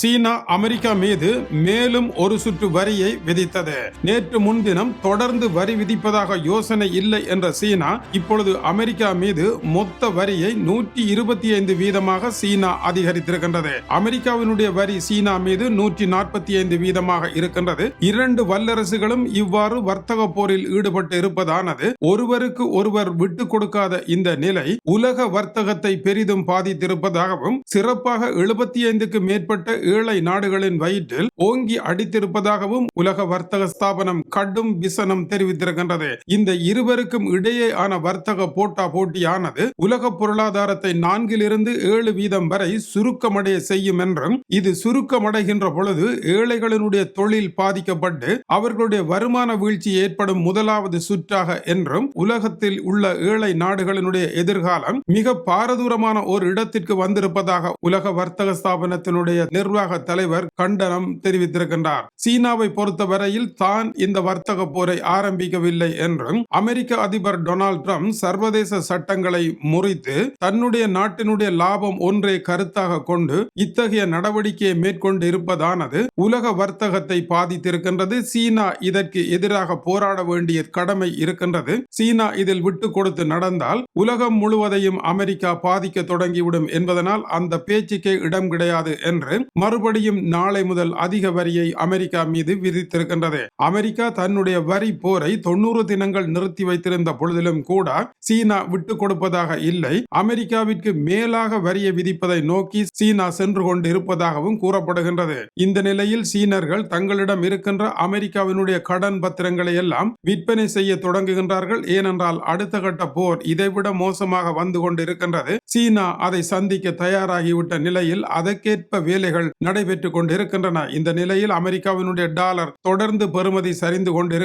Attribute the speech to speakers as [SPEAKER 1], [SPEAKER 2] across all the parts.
[SPEAKER 1] சீனா America மீது மேலும் ஒரு சுற்று வரியை விதித்தது. நேற்று முன்தினம் தொடர்ந்து வரி விதிப்பதாக யோசனை இல்லை என்ற சீனா இப்பொழுது அமெரிக்கா மீது மொத்த வரியை நூற்றி இருபத்தி ஐந்து வீதமாக சீனா அதிகரித்திருக்கின்றது. அமெரிக்காவினுடைய வரி சீனா மீது நூற்றி நாற்பத்தி ஐந்து வீதமாக இருக்கின்றது. இரண்டு வல்லரசுகளும் இவ்வாறு வர்த்தக போரில் ஈடுபட்டு இருப்பதானது ஒருவருக்கு ஒருவர் விட்டு கொடுக்காத இந்த நிலை உலக வர்த்தகத்தை பெரிதும் பாதித்திருப்பதாகவும் சிறப்பாக எழுபத்தி ஐந்துக்கு மேற்பட்ட ஏழை நாடுகளின் வயிற்றில் ஓங்கி அடித்திருப்பதாகவும் உலக வர்த்தக ஸ்தாபனம் கடும் விசனம் தெரிவித்திருக்கின்றது. இந்த இருவருக்கும் இடையேயான வர்த்தக போட்டா போட்டியானது உலக பொருளாதாரத்தை நான்கிலிருந்து ஏழு வீதம் வரை சுருக்கமடைய செய்யும் என்றும் இது சுருக்கமடைகின்ற பொழுது ஏழைகளினுடைய தொழில் பாதிக்கப்பட்டு அவர்களுடைய வருமான வீழ்ச்சி ஏற்படும் முதலாவது சுற்றாக என்றும் உலகத்தில் உள்ள ஏழை நாடுகளினுடைய எதிர்காலம் மிக பாரதூரமான ஒரு இடத்திற்கு வந்திருப்பதாக உலக வர்த்தக ஸ்தாபனத்தினுடைய நிர்வாக நிர்வாக தலைவர் கண்டனம் தெரிவித்திருக்கின்றார். சீனாவை பொறுத்தவரையில் தான் இந்த வர்த்தக போரை ஆரம்பிக்கவில்லை என்றும் அமெரிக்க அதிபர் டொனால்ட் ட்ரம்ப் சர்வதேச சட்டங்களை முறித்து தன்னுடைய நாட்டினுடைய லாபம் ஒன்றை கருத்தாக கொண்டு இத்தகைய நடவடிக்கையை மேற்கொண்டு இருப்பதானது உலக வர்த்தகத்தை பாதித்திருக்கின்றது. சீனா இதற்கு எதிராக போராட வேண்டிய கடமை இருக்கின்றது. சீனா இதில் விட்டு கொடுத்து நடந்தால் உலகம் முழுவதையும் அமெரிக்கா பாதிக்க தொடங்கிவிடும் என்பதனால் அந்த பேச்சுக்கே இடம் கிடையாது என்று மறுபடியும் நாளை முதல் அதிக வரியை அமெரிக்கா மீது விதித்திருக்கின்றது. அமெரிக்கா தன்னுடைய வரி போரை தொண்ணூறு தினங்கள் நிறுத்தி வைத்திருந்த பொழுதிலும் கூட சீனா விட்டு கொடுப்பதாக இல்லை. அமெரிக்காவிற்கு மேலாக வரியை விதிப்பதை நோக்கி சீனா சென்று கொண்டு இருப்பதாகவும் கூறப்படுகின்றது. இந்த நிலையில் சீனர்கள் தங்களிடம் இருக்கின்ற அமெரிக்காவினுடைய கடன் பத்திரங்களை எல்லாம் விற்பனை செய்ய தொடங்குகின்றார்கள். ஏனென்றால் அடுத்த கட்ட போர் இதைவிட மோசமாக வந்து கொண்டு இருக்கின்றது சீனா அதை சந்திக்க தயாராகிவிட்ட நிலையில் அதற்கேற்ப வேலைகள் நடைபெற்றுக் கொண்டிருக்கின்றன. இந்த நிலையில் அமெரிக்காவினுடைய டாலர் தொடர்ந்து பெறுமதி சரிந்து கொண்டு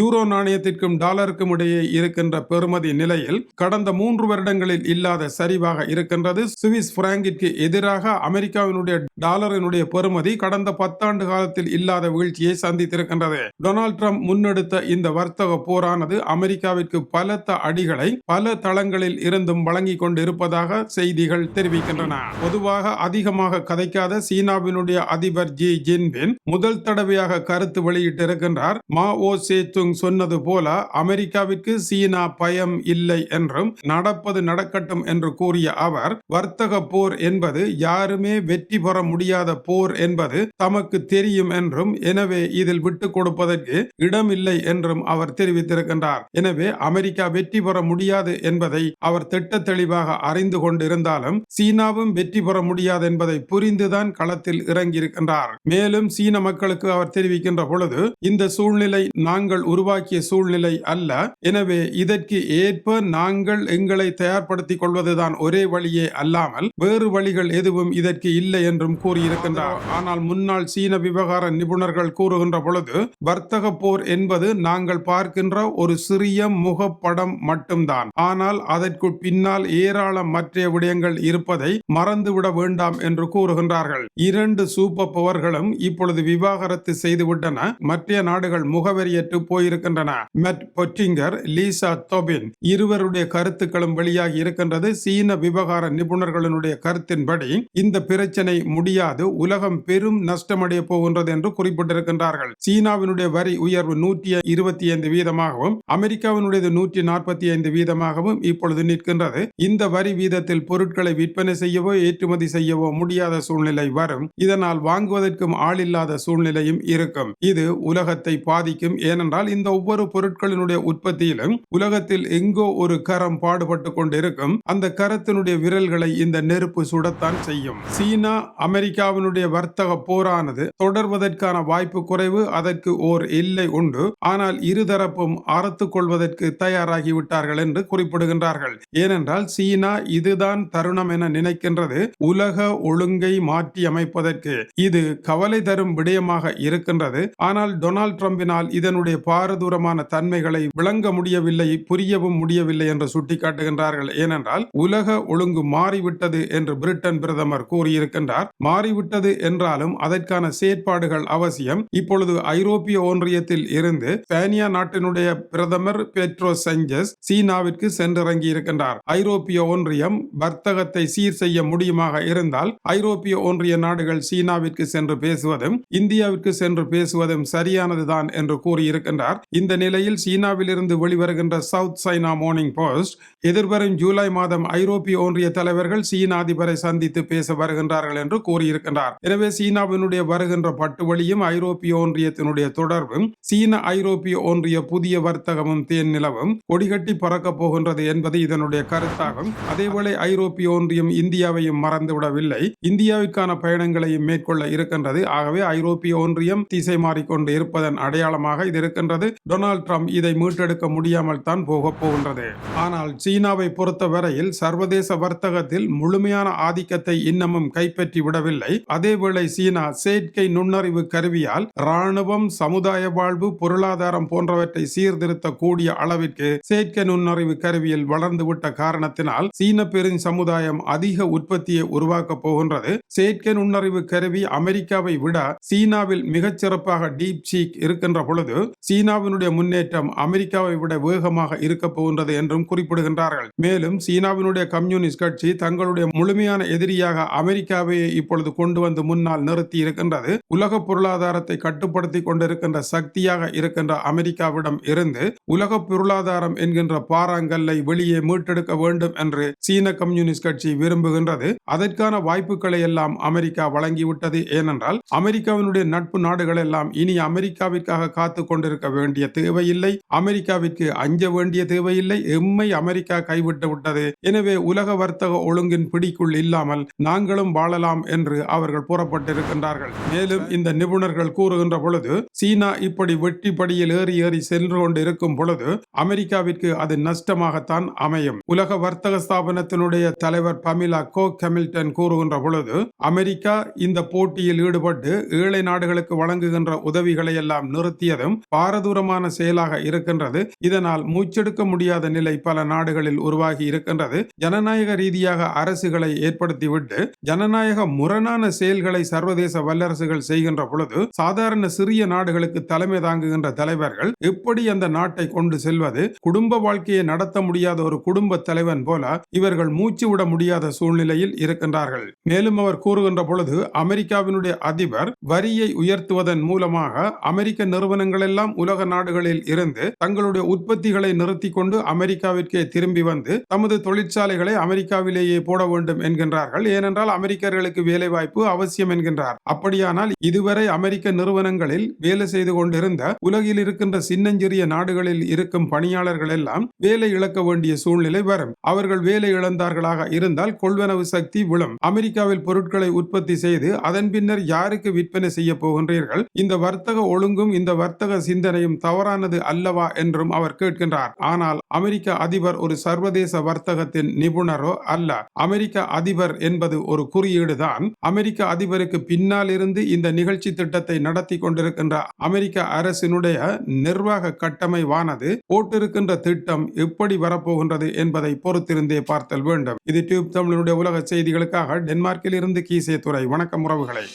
[SPEAKER 1] ஜூரோ நாணயத்திற்கும் டாலருக்கும் இடையே இருக்கின்ற பெறுமதி நிலையில் கடந்த மூன்று வருடங்களில் இல்லாத சரிவாக இருக்கின்றது. சுவிஸ் பிராங்கிற்கு எதிராக அமெரிக்காவினுடைய டாலரினுடைய பெறுமதி கடந்த பத்தாண்டு காலத்தில் இல்லாத வீழ்ச்சியை சந்தித்திருக்கின்றது. டொனால்ட் ட்ரம்ப் முன்னெடுத்த இந்த வர்த்தக போரானது அமெரிக்காவிற்கு பலத்த அடிகளை பல தளங்களில் இருந்தும் வழங்கிக் கொண்டிருப்பதாக செய்திகள் தெரிவிக்கின்றன. பொதுவாக அதிகமாக கதைக்காத சீனாவினுடைய அதிபர் ஜி ஜின்பின் முதல் தடவையாக கருத்து வெளியிட்டிருக்கின்றார். மா ஓ சேத்துங் சொன்னது போல அமெரிக்காவிற்கு சீனா பயம் இல்லை என்றும் நடப்பது நடக்கட்டும் என்று கூறிய அவர் வர்த்தக போர் என்பது யாருமே வெற்றி பெற முடியாத போர் என்பது தமக்கு தெரியும் என்றும் எனவே இதில் விட்டு கொடுப்பதற்கு இடமில்லை என்றும் அவர் தெரிவித்திருக்கின்றார். எனவே அமெரிக்கா வெற்றி பெற முடியாது என்பதை அவர் திட்ட தெளிவாக அறிந்து கொண்டிருந்தாலும் சீனாவும் வெற்றி பெற முடியாது என்பதை புரிந்துதான் களத்தில் இறங்கியிருக்கின்றார். மேலும் சீன மக்களுக்கு அவர் தெரிவிக்கின்ற பொழுது இந்த சூழ்நிலை நாங்கள் உருவாக்கிய சூழ்நிலை அல்ல. எனவே இதற்கு ஏற்ப நாங்கள் எங்களை தயார்படுத்திக் கொள்வதுதான் ஒரே வழியே அல்லாமல் வேறு வழிகள் எதுவும் இதற்கு இல்லை என்றும் கூறியிருக்கின்றார். ஆனால் முன்னாள் சீன விவகார நிபுணர்கள் கூறுகின்ற பொழுது வர்த்தக போர் என்பது நாங்கள் பார்க்கின்ற ஒரு சிறிய முகப்படம் மட்டும்தான். ஆனால் அதற்கு பின்னால் ஏராளம் மற்ற விடயங்கள் இருப்பதை மறந்துவிட வேண்டாம் என்று கூறுகின்றார்கள். இரண்டு சூப்பர் பவர்களும் இப்பொழுது விவாகரத்து செய்துவிட்டன. மற்ற நாடுகள் முகவரியற்று போயிருக்கின்றன. மெட் பொட்டிங்கர் லீசா தொபின் இருவருடைய கருத்துக்களும் வெளியாகி இருக்கின்றது. சீன விவகார நிபுணர்களுடைய கருத்தின்படி இந்த பிரச்சனை முடியாது. உலகம் பெரும் நஷ்டமடைய போகின்றது என்று குறிப்பிட்டிருக்கின்றார்கள். சீனாவினுடைய வரி உயர்வு நூற்றி இருபத்தி ஐந்து வீதமாகவும் அமெரிக்காவினுடையது நூற்றி நாற்பத்தி ஐந்து வீதமாகவும் இப்பொழுது நிற்கின்றது. இந்த வரி வீதத்தில் பொருட்களை விற்பனை செய்யவோ ஏற்றுமதி செய்யவோ முடியாத சூழ்நிலை வரும். இதனால் வாங்குவதற்கும் ஆள் இல்லாத சூழ்நிலையும் இருக்கும். இது உலகத்தை பாதிக்கும். ஏனென்றால் இந்த ஒவ்வொரு பொருட்களினுடைய உற்பத்தியிலும் உலகத்தில் எங்கோ ஒரு கரம் பாடுபட்டு கொண்டிருக்கும். அந்த கரத்தினுடைய விரல்களை இந்த நெருப்பு சுடத்தான் செய்யும். சீனா அமெரிக்காவினுடைய வர்த்தக போரானது தொடர்வதற்கான வாய்ப்பு குறைவு அதற்கு ஓர் எல்லை உண்டு. ஆனால் இருதரப்பும் அறுத்துக் கொள்வதற்கு தயாராகிவிட்டார்கள் என்று குறிப்பிடுகின்றார்கள். ஏனென்றால் சீனா இதுதான் தருணம் என நினைக்கின்றது. உலக ஒழுங்கை மாற்றி மாற்றியமைப்பதற்கு இது கவலை தரும் விடயமாக இருக்கின்றது. ஆனால் டொனால்ட் ட்ரம்பினால் இதனுடைய பாரதூரமான தன்மைகளை விளங்க முடியவில்லை புரியவும் முடியவில்லை என்று சுட்டிக்காட்டுகின்றார்கள். ஏனென்றால் உலக ஒழுங்கு மாறிவிட்டது என்று பிரிட்டன் பிரதமர் கூறியிருக்கின்றார். மாறிவிட்டது என்றாலும் அதற்கான செயற்பாடுகள் அவசியம். இப்பொழுது ஐரோப்பிய ஒன்றியத்தில் இருந்து ஸ்பானியா நாட்டினுடைய பிரதமர் பெட்ரோ சஞ்சஸ் சீனாவிற்கு சென்றிறங்கி இருக்கின்றார். ஐரோப்பிய ஒன்றியம் வர்த்தகத்தை சீர் செய்ய முடியுமாக இருந்தால் ஐரோப்பிய ஒன்றிய ஐரோப்பிய நாடுகள் சீனாவிற்கு சென்று பேசுவதும் இந்தியாவிற்கு சென்று பேசுவதும் சரியானதுதான் என்று கூறியிருக்கின்றார். இந்த நிலையில் சீனாவிலிருந்து வெளிவருகின்ற சவுத் சைனா மார்னிங் போஸ்ட் எதிர்வரும் ஜூலை மாதம் ஐரோப்பிய ஒன்றிய தலைவர்கள் சீன அதிபரை சந்தித்து பேச வருகின்றார்கள் என்று கூறியிருக்கின்றார். எனவே சீனாவினுடைய வருகின்ற பட்டுவழியும் ஐரோப்பிய ஒன்றியத்தினுடைய தொடர்பும் சீன ஐரோப்பிய ஒன்றிய புதிய வர்த்தகமும் தேன் நிலவும் கொடிகட்டி பறக்கப் போகின்றது என்பது இதனுடைய கருத்தாகும். அதேவேளை ஐரோப்பிய ஒன்றியம் இந்தியாவையும் மறந்துவிடவில்லை. இந்தியாவிற்கான பயணங்களையும் மேற்கொள்ள இருக்கின்றது. ஆகவே ஐரோப்பிய ஒன்றியம் திசை மாறிக்கொண்டு இருப்பதன் அடையாளமாக இது இருக்கின்றது. டொனால்ட் ட்ரம்ப் இதை மீட்டெடுக்க முடியாமல் தான் போகப் போகின்றது. ஆனால் சீனாவை பொறுத்தவரையில் சர்வதேச வர்த்தகத்தில் முழுமையான ஆதிக்கத்தை இன்னமும் கைப்பற்றி விடவில்லை. அதேவேளை சீனா செயற்கை நுண்ணறிவு கருவியால் ராணுவம் சமுதாய வாழ்வு பொருளாதாரம் போன்றவற்றை சீர்திருத்தக்கூடிய அளவிற்கு செயற்கை நுண்ணறிவு கருவியில் வளர்ந்துவிட்ட காரணத்தினால் சீன பெரும் சமுதாயம் அதிக உற்பத்தியை உருவாக்கப் போகின்றது. செயற்கை நுண்ணறிவு கருவி அமெரிக்காவை விட சீனாவில் மிகச் சிறப்பாக டீப் சீக் இருக்கின்ற பொழுது சீனாவினுடைய முன்னேற்றம் அமெரிக்காவை விட வேகமாக இருக்க போகின்றது என்றும் குறிப்பிடுகின்றார்கள். மேலும் சீனாவினுடைய கம்யூனிஸ்ட் கட்சி தங்களுடைய முழுமையான எதிரியாக அமெரிக்காவை இப்பொழுது கொண்டு வந்து முன்னால் நிறுத்தி இருக்கின்றது. உலக பொருளாதாரத்தை கட்டுப்படுத்தி கொண்டிருக்கின்ற சக்தியாக இருக்கின்ற அமெரிக்காவிடம் இருந்து உலக பொருளாதாரம் என்கின்ற பாறாங்கல்லை வெளியே மீட்டெடுக்க வேண்டும் என்று சீன கம்யூனிஸ்ட் கட்சி விரும்புகின்றது. அதற்கான வாய்ப்புகளை எல்லாம் அமெரிக்க அமெரிக்கா வழங்கிவிட்டது. ஏனென்றால் அமெரிக்காவினுடைய நட்பு நாடுகள் எல்லாம் இனி அமெரிக்காவிற்காக காத்து கொண்டிருக்க வேண்டிய தேவையில்லை. அமெரிக்காவிற்கு அஞ்ச வேண்டிய தேவையில்லை. எம்மை அமெரிக்கா கைவிட்டு விட்டது. எனவே உலக வர்த்தக ஒழுங்கின் பிடிக்குள் இல்லாமல் நாங்களும் வாழலாம் என்று அவர்கள் புறப்பட்டிருக்கின்றார்கள். மேலும் இந்த நிபுணர்கள் கூறுகின்ற பொழுது சீனா இப்படி வெட்டி படியில் ஏறி ஏறி சென்று கொண்டு இருக்கும் பொழுது அமெரிக்காவிற்கு அது நஷ்டமாகத்தான் அமையும். உலக வர்த்தக ஸ்தாபனத்தினுடைய தலைவர் பமிலா கோ கெமில்டன் கூறுகின்ற பொழுது அமெரிக்க இந்த போட்டியில் ஈடுபட்டு ஏழை நாடுகளுக்கு வழங்குகின்ற உதவிகளை எல்லாம் நிறுத்தியதும் பாரதூரமான செயலாக இருக்கின்றது. இதனால் மூச்செடுக்க முடியாத நிலை பல நாடுகளில் உருவாகி இருக்கின்றது. ஜனநாயக ரீதியாக அரசுகளை ஏற்படுத்திவிட்டு ஜனநாயக முரணான செயல்களை சர்வதேச வல்லரசுகள் செய்கின்ற பொழுது சாதாரண சிறிய நாடுகளுக்கு தலைமை தாங்குகின்ற தலைவர்கள் எப்படி அந்த நாட்டை கொண்டு செல்வது? குடும்ப வாழ்க்கையை நடத்த முடியாத ஒரு குடும்ப தலைவன் போல இவர்கள் மூச்சு விட முடியாத சூழ்நிலையில் இருக்கின்றார்கள். மேலும் அவர் கூறுகின்ற பொழுது அமெரிக்காவினுடைய அதிபர் வரியை உயர்த்துவதன் மூலமாக அமெரிக்க நிறுவனங்கள் எல்லாம் உலக நாடுகளில் இருந்து தங்களுடைய உற்பத்திகளை நிறுத்தி கொண்டு அமெரிக்காவிற்கே திரும்பி வந்து தமது தொழிற்சாலைகளை அமெரிக்காவிலேயே போட வேண்டும் என்கின்றார்கள். ஏனென்றால் அமெரிக்கர்களுக்கு வேலை வாய்ப்பு அவசியம் என்கின்றார். அப்படியானால் இதுவரை அமெரிக்க நிறுவனங்களில் வேலை செய்து கொண்டிருந்த உலகில் இருக்கின்ற சின்னஞ்சிறிய நாடுகளில் இருக்கும் பணியாளர்கள் எல்லாம் வேலை இழக்க வேண்டிய சூழ்நிலை வரும். அவர்கள் வேலை இழந்தார்களாக இருந்தால் கொள்வனவு சக்தி விழும். அமெரிக்காவில் பொருட்களை உற்பத்தி செய்து அதன் பின்னர் யாருக்கு விற்பனை செய்ய போகின்றீர்கள்? இந்த வர்த்தக ஒழுங்கும் இந்த வர்த்தக சிந்தனையும் தவறானது அல்லவா என்றும் அவர் கேட்கின்றார். ஆனால் அமெரிக்க அதிபர் ஒரு சர்வதேச வர்த்தகத்தின் நிபுணரோ அல்ல. அமெரிக்க அதிபர் என்பது ஒரு குறியீடு தான் அமெரிக்க அதிபருக்கு பின்னால் இருந்து இந்த நிகழ்ச்சி திட்டத்தை நடத்தி கொண்டிருக்கின்ற அமெரிக்க அரசினுடைய நிர்வாக கட்டமைவானது போட்டிருக்கின்ற திட்டம் எப்படி வரப்போகின்றது என்பதை பொறுத்திருந்தே பார்த்தல் வேண்டும். இது டியூப் தமிழனுடைய உலக செய்திகளுக்காக டென்மார்க்கில் இருந்து கீசே துறை வணக்கம் உறவுகளை.